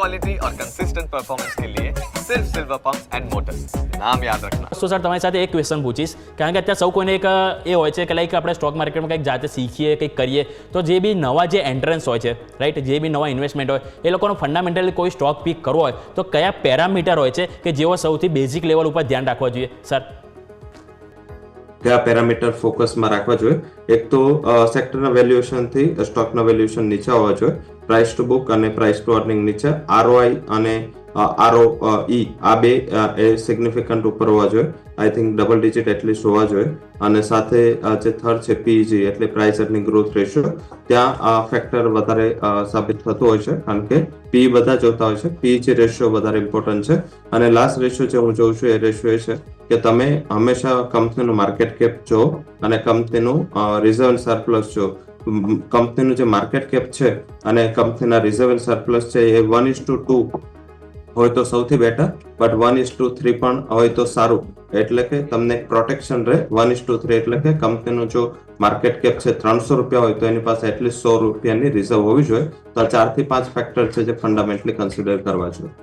Quality और consistent performance के लिए सिर्फ सिल्वर पंप्स एंड मोटर्स नाम याद रखना તો સર તમારી સાથે એક ક્વેશ્ચન પૂછીશ કારણ કે અત્યારે સૌ કોઈને એક અ, એ હોય છે કે લાઈક આપણે સ્ટોક માર્કેટમાં કંઈક જાતે શીખીએ કંઈક કરીએ તો જે બી નવા જે એન્ટ્રન્સ હોય છે રાઈટ જે બી નવા ઇન્વેસ્ટમેન્ટ હોય એ લોકોનો ફંડામેન્ટલી કોઈ સ્ટોક પિક કરવો હોય તો કયા પેરામીટર હોય છે કે જેઓ સૌથી બેઝિક લેવલ ઉપર ધ્યાન રાખવા જોઈએ સર કયા પેરામીટર ફોકસમાં રાખવા જોઈએ એક તો સેક્ટરના વેલ્યુએશનથી સ્ટોકના વેલ્યુએશન નીચે હોવા જોઈએ પ્રાઇસ ટુ બુક અને પ્રાઇસ ટુ અર્નિંગ નીચે આરઓઆઈ અને આરઓ ઈ આ બે એ સિગ્નિફિકન્ટ ઉપર હોવા જોઈએ. I think double digit at least હોવા જોઈએ. અને સાથે જે થર્ડ છે પીજી એટલે પ્રાઇસ અર્નિંગ ગ્રોથ રેશિયો ત્યાં ફેક્ટર વધારે સાબિત થતું હોય છે. કારણ કે પી બધા જોતા હોય છે. પીજી રેશિયો વધારે ઇમ્પોર્ટન્ટ છે. અને લાસ્ટ રેશિયો જે હું જોઉં છું, એ રેશિયો એ છે કે તમે હંમેશા કંપનીનું માર્કેટ કેપ જો અને કંપનીનું રિઝર્વ સરપ્લસ જો કંપનીનું જે માર્કેટ કેપ છે અને કંપનીના રિઝર્વ સરપ્લસ છે, એ one is to two two તો સૌથી better but one is to three પણ હોય તો સારું. એટલે કે તમને પ્રોટેક્શન રહે. વન ઇસ ટુ થ્રી એટલે કે કંપનીનું જો માર્કેટ કેપ છે ત્રણસો રૂપિયા હોય તો એની પાસે એટલીસ્ટ સો રૂપિયાની રિઝર્વ હોવી જોઈએ. તો આ ચારથી પાંચ ફેક્ટર છે જે ફંડામેન્ટલી કન્સિડર કરવા જોઈએ.